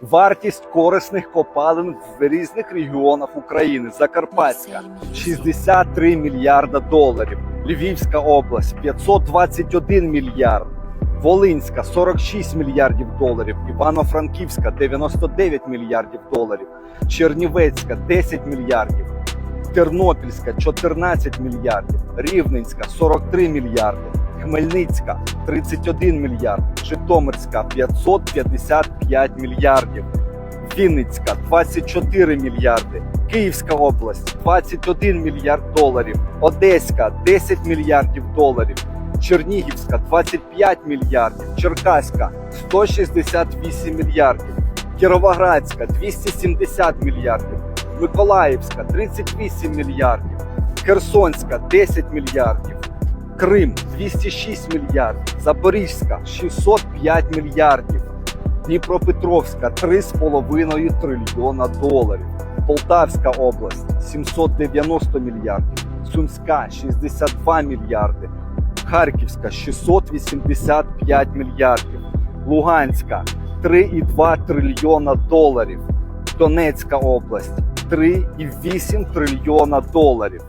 Вартість корисних копалин в різних регіонах України. Закарпатська 63 мільярда доларів. Львівська область 521 мільярд. Волинська 46 мільярдів доларів. Івано-Франківська 99 мільярдів доларів. Чернівецька 10 мільярдів. Тернопільська 14 мільярдів, Рівненська 43 мільярди, Хмельницька 31 мільярд, Житомирська 555 мільярдів, Вінницька 24 мільярди, Київська область 21 мільярд доларів, Одеська 10 мільярдів доларів, Чернігівська 25 мільярдів, Черкаська 168 мільярдів, Кіровоградська 270 мільярдів. Миколаївська 38 мільярдів, Херсонська 10 мільярдів, Крим 206 мільярдів, Запорізька 605 мільярдів, Дніпропетровська 3,5 трильйона доларів, Полтавська область 790 мільярдів, Сумська 62 мільярди, Харківська 685 мільярдів, Луганська 3,2 трильйона доларів. Донецька область 3,8 трильйона доларів.